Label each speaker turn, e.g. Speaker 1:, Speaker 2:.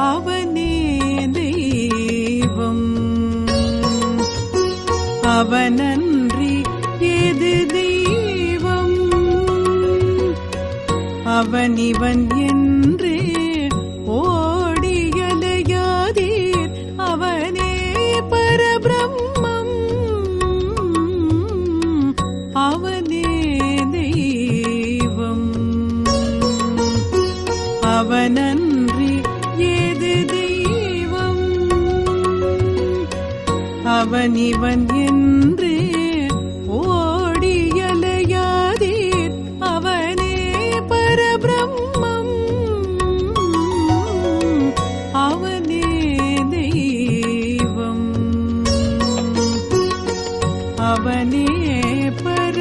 Speaker 1: அவனே தெய்வம். அவனன்றி எது தெய்வம்? அவன் இவன் என்றே ஓடியலையாதீர் அவனே பரபிரம்மம். அவனே தெய்வம். அவனன்றி அவன் இவன் என்று ஓடியலையாதீர் அவனே பரபிரம்மம் அவனே தெய்வம். அவனே பர